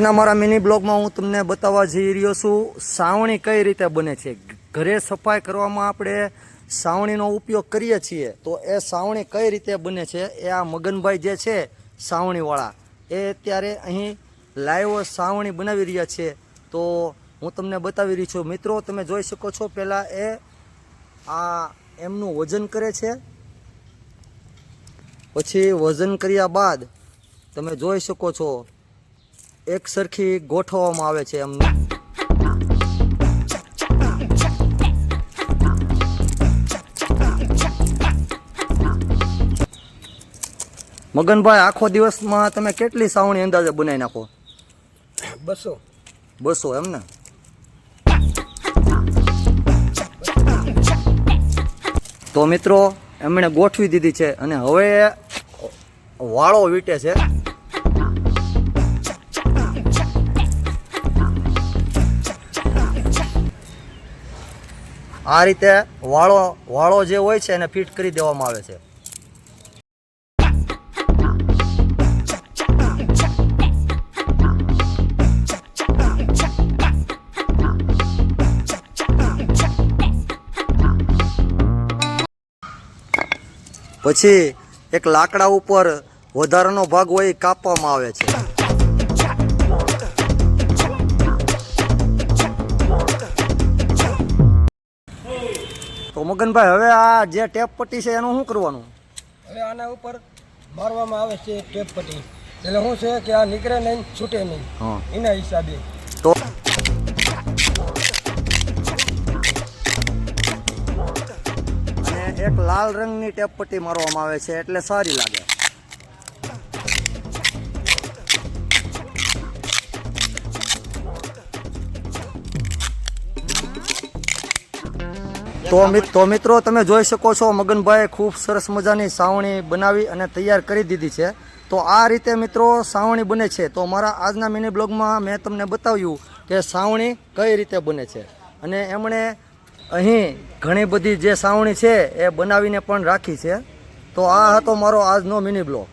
આજના મારા મિની બ્લોગમાં હું તમને બતાવવા જઈ રહ્યો છું. સાવણી કઈ રીતે બને છે? ઘરે સફાઈ કરવામાં આપણે સાવણીનો ઉપયોગ કરીએ છીએ. તો એ સાવણી કઈ રીતે બને છે? એ આ મગનભાઈ જે છે, સાવણીવાળા, એ અત્યારે અહીં લાઈવ સાવણી બનાવી રહ્યા છે. તો હું તમને બતાવી રહી છું. મિત્રો, તમે જોઈ શકો છો, પહેલાં એ આ એમનું વજન કરે છે. પછી વજન કર્યા બાદ તમે જોઈ શકો છો એક સરખી ગોઠવવામાં આવે છે એમને મગનભાઈ આખો દિવસમાં તમે કેટલી સાવણી અંદાજે બનાવી નાખો? બસો. બસો એમ ને? તો મિત્રો એમણે ગોઠવી દીધી છે અને હવે વાળો વીટે છે. આ રીતે વાળો વાળો જે હોય છે એને ફિટ કરી દેવામાં આવે છે. પછી એક લાકડા ઉપર વધારાનો ભાગ હોય કાપવામાં આવે છે. મગનભાઈ હવે આ જે ટેપ પટ્ટી છે એનું શું કરવાનું? હવે આના ઉપર મારવામાં આવે છે ટેપ પટ્ટી. એટલે શું છે કે આ નીકળે નહીં છૂટે નહીં. એના હિસાબે. તો અને એક લાલ રંગની ટેપ પટ્ટી મારવામાં આવે છે એટલે સારી લાગે. તો તો મિત્રો તમે જોઈ શકો છો મગનભાઈ ખૂબ સરસ મજાની સાવણી બનાવી અને તૈયાર કરી દીધી છે. તો આ રીતે મિત્રો સાવણી બને છે. તો મારા આજના મિની બ્લોગમાં મેં તમને બતાવ્યું કે સાવણી કઈ રીતે બને છે. અને એમણે અહીં ઘણી બધી જે સાવણી છે એ બનાવીને પણ રાખી છે. તો આ હતો મારો આજનો મિની બ્લોગ.